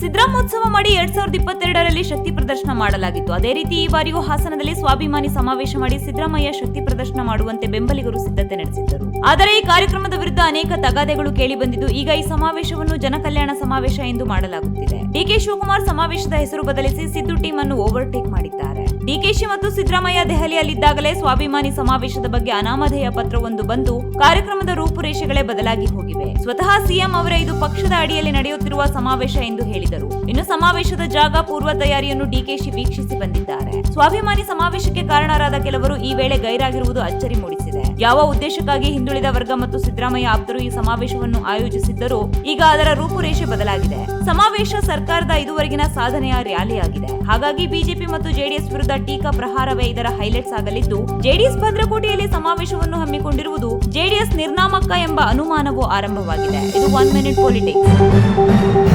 ಸಿದ್ದರಾಮೋತ್ಸವ ಮಾಡಿ ಎರಡ್ ಸಾವಿರದ ಇಪ್ಪತ್ತೆರಡರಲ್ಲಿ ಶಕ್ತಿ ಪ್ರದರ್ಶನ ಮಾಡಲಾಗಿತ್ತು. ಅದೇ ರೀತಿ ಈ ಬಾರಿಯೂ ಹಾಸನದಲ್ಲಿ ಸ್ವಾಭಿಮಾನಿ ಸಮಾವೇಶ ಮಾಡಿ ಸಿದ್ದರಾಮಯ್ಯ ಶಕ್ತಿ ಪ್ರದರ್ಶನ ಮಾಡುವಂತೆ ಬೆಂಬಲಿಗರು ಸಿದ್ಧತೆ ನಡೆಸಿದ್ದರು. ಆದರೆ ಈ ಕಾರ್ಯಕ್ರಮದ ವಿರುದ್ಧ ಅನೇಕ ತಗಾದೆಗಳು ಕೇಳಿ ಬಂದಿದ್ದು, ಈಗ ಈ ಸಮಾವೇಶವನ್ನು ಜನಕಲ್ಯಾಣ ಸಮಾವೇಶ ಎಂದು ಮಾಡಲಾಗುತ್ತಿದೆ. ಡಿಕೆ ಶಿವಕುಮಾರ್ ಸಮಾವೇಶದ ಹೆಸರು ಬದಲಿಸಿ ಸಿದ್ದು ಟೀಮ್ ಅನ್ನು ಓವರ್ಟೇಕ್ ಮಾಡಿದ್ದಾರೆ. ಡಿಕೆಶಿ ಮತ್ತು ಸಿದ್ದರಾಮಯ್ಯ ದೆಹಲಿಯಲ್ಲಿದ್ದಾಗಲೇ ಸ್ವಾಭಿಮಾನಿ ಸಮಾವೇಶದ ಬಗ್ಗೆ ಅನಾಮಧೇಯ ಪತ್ರವೊಂದು ಬಂದು ಕಾರ್ಯಕ್ರಮದ ರೂಪುರೇಷೆಗಳೇ ಬದಲಾಗಿ ಹೋಗಿವೆ. ಸ್ವತಃ ಸಿಎಂ ಅವರೇ ಇದು ಪಕ್ಷದ ಅಡಿಯಲ್ಲಿ ನಡೆಯುತ್ತಿರುವ ಸಮಾವೇಶ ಎಂದು ಹೇಳಿದರು. ಇನ್ನು ಸಮಾವೇಶದ ಜಾಗ ಪೂರ್ವ ತಯಾರಿಯನ್ನು ಡಿಕೆಶಿ ವೀಕ್ಷಿಸಿ ಬಂದಿದ್ದಾರೆ. ಸ್ವಾಭಿಮಾನಿ ಸಮಾವೇಶಕ್ಕೆ ಕಾರಣರಾದ ಕೆಲವರು ಈ ವೇಳೆ ಗೈರಾಗಿರುವುದು ಅಚ್ಚರಿ ಮೂಡಿಸಿದೆ ಯಾವ ಉದ್ದೇಶಕ್ಕಾಗಿ ಹಿಂದುಳಿದ ವರ್ಗ ಮತ್ತು ಸಿದ್ದರಾಮಯ್ಯ ಆಪ್ತರು ಈ ಸಮಾವೇಶವನ್ನು ಆಯೋಜಿಸಿದ್ದರೂ, ಈಗ ಅದರ ರೂಪುರೇಷೆ ಬದಲಾಗಿದೆ. ಸಮಾವೇಶ ಸರ್ಕಾರದ ಇದುವರೆಗಿನ ಸಾಧನೆಯ ರ್ಯಾಲಿಯಾಗಿದೆ. ಹಾಗಾಗಿ ಬಿಜೆಪಿ ಮತ್ತು ಜೆಡಿಎಸ್ ವಿರುದ್ಧ ಟೀಕಾ ಪ್ರಹಾರವೇ ಇದರ ಹೈಲೈಟ್ಸ್ ಆಗಲಿದ್ದು, ಜೆಡಿಎಸ್ ಭದ್ರಕೋಟೆಯಲ್ಲಿ ಸಮಾವೇಶವನ್ನು ಹಮ್ಮಿಕೊಂಡಿರುವುದು ಜೆಡಿಎಸ್ ನಿರ್ನಾಮಕ ಎಂಬ ಅನುಮಾನವೂ ಆರಂಭವಾಗಿದೆ. ಇದು ಒನ್ ಮಿನಿಟ್ ಪೊಲಿಟಿಕ್ಸ್